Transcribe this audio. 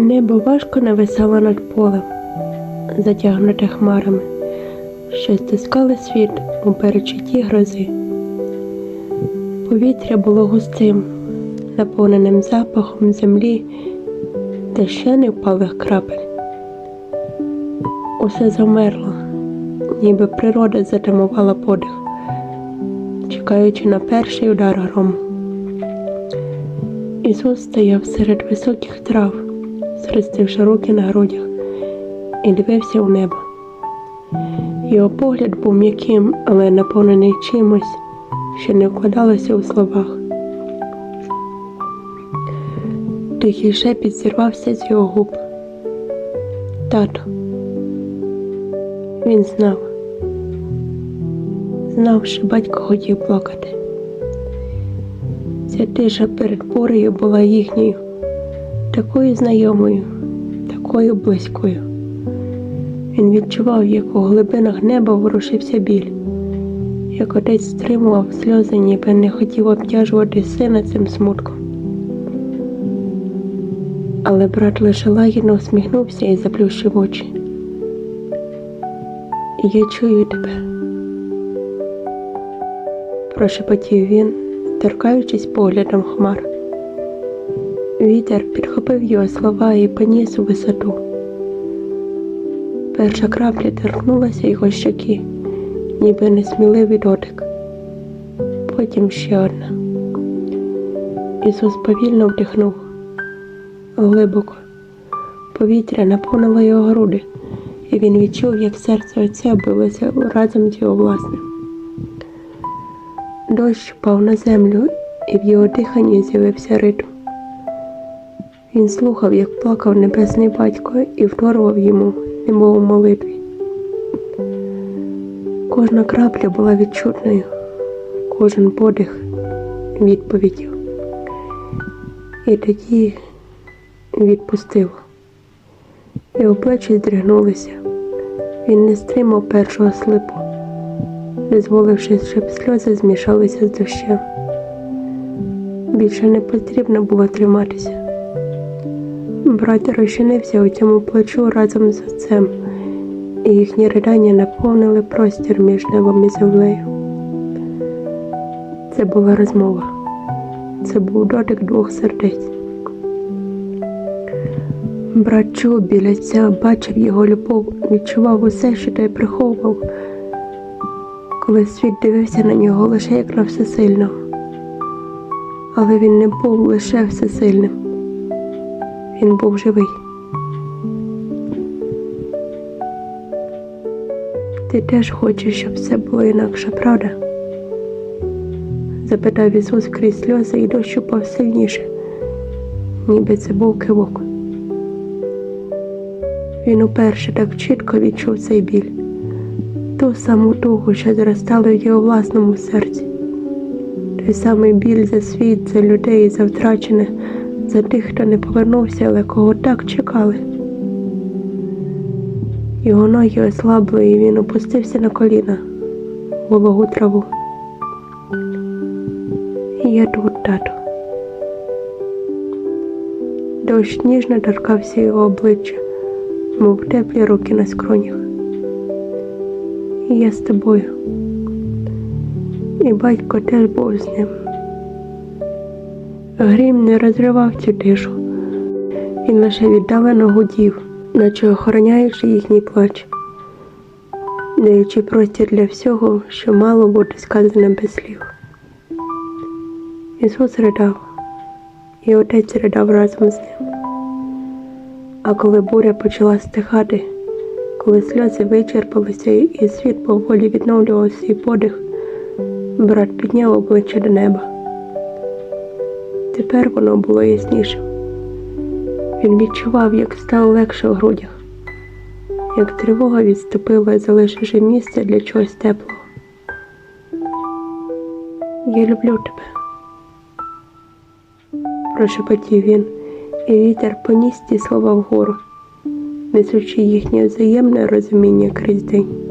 Небо важко нависало над полем, затягнуте хмарами, що стискали світ у перечутті грози. Повітря було густим, наповненим запахом землі та ще не впалих крапель. Усе замерло, ніби природа затамувала подих, чекаючи на перший удар грому. Ісус стояв серед високих трав, схрестивши руки на грудях, і дивився у небо. Його погляд був м'яким, але наповнений чимось, що не вкладалося у словах. Тихий шепіт зірвався з його губ. Тато. Він знав. Знав, що батько хотів плакати. Ця тиша перед бурею була їхньою, такою знайомою, такою близькою. Він відчував, як у глибинах неба ворушився біль, як отець стримував сльози, ніби не хотів обтяжувати сина цим смутком. Але брат лише лагідно усміхнувся і заплющив очі. Я чую тебе, прошепотів він, торкаючись поглядом хмар. Вітер підхопив його слова і поніс у висоту. Перша крапля торкнулася його щоки, ніби несміливий дотик. Потім ще одна. Ісус повільно вдихнув глибоко. Повітря наповнило його груди, і він відчув, як серце отця билося разом з його власним. Дощ впав на землю, і в його диханні з'явився ритм. Він слухав, як плакав небесний батько і вторував йому, немов у молитві. Кожна крапля була відчутною, кожен подих відповіддю. І тоді відпустило. Його плечі здригнулися. Він не стримав першого слипу, дозволивши, щоб сльози змішалися з дощем. Більше не потрібно було триматися. Брат розчинився у цьому плечу разом з отцем, і їхні ридання наповнили простір між небом і землею. Це була розмова. Це був дотик двох сердець. Брат чув біля ця, бачив його любов, відчував усе, що той приховував, коли світ дивився на нього лише як на всесильного. Але він не був лише всесильним. Він був живий. Ти теж хочеш, щоб все було інакше, правда? запитав Ісус крізь сльози і дощ упав сильніше, ніби це був кивок. Він уперше так чітко відчув цей біль, ту саму тугу, що зростала в його власному серці, той самий біль за світ, за людей, за втрачене, за тих, хто не повернувся, але кого так чекали. Його ноги ослабли, і він опустився на коліна, вологу траву. Я тут, тату. Дощ ніжно торкався його обличчя мов теплі руки на скронях. Я з тобою. І батько теж був з ним. Грім не розривав цю тишу, він лише віддалено гудів, наче охороняючи їхній плач, даючи простір для всього, що мало бути сказане без слів. Ісус ридав, і отець ридав разом з ним. А коли буря почала стихати, коли сльози вичерпалися і світ поволі відновлював свій подих, брат підняв обличчя до неба. Тепер воно було яснішим. Він відчував, як стало легше в грудях, як тривога відступила, залишивши місце для чогось теплого. Я люблю тебе, прошепотів він і вітер поніс ті слова вгору, несучи їхнє взаємне розуміння крізь день.